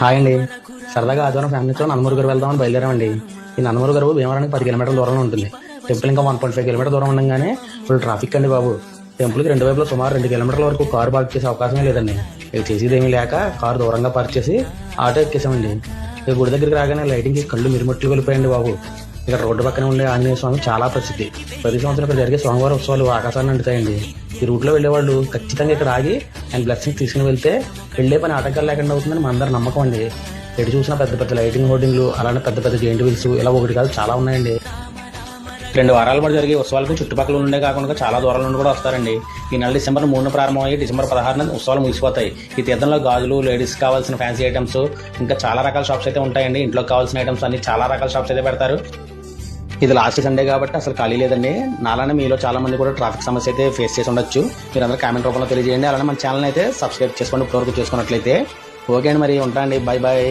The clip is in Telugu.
హాయ్ అండి. సరదాగా ఆదివారం ఫ్యామిలీతో నందమూరి గారు వెళ్దామని బయలుదేరామండి. ఈ నందమూరి గారు భీమవరానికి పది కిలోమీటర్ల దూరంలో ఉంటుంది. టెంపుల్ ఇంకా వన్ పాయింట్ ఫైవ్ కిలోమీటర్ దూరం ఉండగానే ఫుల్ ట్రాఫిక్ అండి బాబు. టెంపుల్కి రెండు వైపులో సుమారు రెండు కిలోమీటర్ల వరకు కారు పార్క్ చేసే అవకాశమే లేదండి. ఇక చేసేది ఏమీ లేక కారు దూరంగా పార్క్ చేసి ఆటో ఎక్కేసామండి. ఇక గుడి దగ్గరికి రాగానే లైటింగ్కి కళ్ళు మిరుమట్లు వెళ్ళిపోయండి బాబు. ఇక్కడ రోడ్డు పక్కన ఉండే ఆంజనేయ స్వామి చాలా ప్రసిద్ధి. ప్రతి సంవత్సరం ఇక్కడ జరిగే స్వామివారి ఉత్సవాలు ఆకాశాన్ని అంటుతాయండి. ఈ రూట్లో వెళ్ళే వాళ్ళు ఖచ్చితంగా ఇక్కడ ఆగి అండ్ బ్లెస్సింగ్ తీసుకుని వెళ్తే వెళ్ళే పని ఆటంకాలు లేకుండా అవుతుందని మన అందరి నమ్మకం అండి. ఎటు చూసినా పెద్ద పెద్ద లైటింగ్ హోర్డింగ్లు అలానే పెద్ద పెద్ద జెయింట్ వీల్స్ ఇలా ఒకటి కాదు చాలా ఉన్నాయండి. రెండు వారాల పాటు జరిగే ఉత్సవాలకు చుట్టుపక్కల ఉండే కాకుండా చాలా దూరాల నుండి కూడా వస్తారండి. ఈ నెల డిసెంబర్ మూడున ప్రారంభమయ్యి డిసెంబర్ పదహారున ఉత్సవాలు ముగిసిపోతాయి. ఈ తీర్థంలో గాజులు లేడీస్ కావాల్సిన ఫ్యాన్సీ ఐటమ్స్ ఇంకా చాలా రకాల షాప్స్ అయితే ఉంటాయండి. ఇంట్లో కావాల్సిన ఐటమ్స్ అన్ని చాలా రకాల షాప్స్ అయితే పెడతారు. ఇది లాస్ట్ సండే కాబట్టి అసలు ఖాళీ లేదండి. నాలానే మీలో చాలా మంది కూడా ట్రాఫిక్ సమస్య అయితే ఫేస్ చేసి ఉండొచ్చు. మీరు అందరూ కామెంట్ రూపంలో తెలియజేయండి. అలానే మన ఛానల్ అయితే సబ్స్క్రైబ్ చేసుకోండి ఇప్పటివరకు చేసుకున్నట్లయితే. ఓకే అండి మరి ఉంటా అండి. Bye bye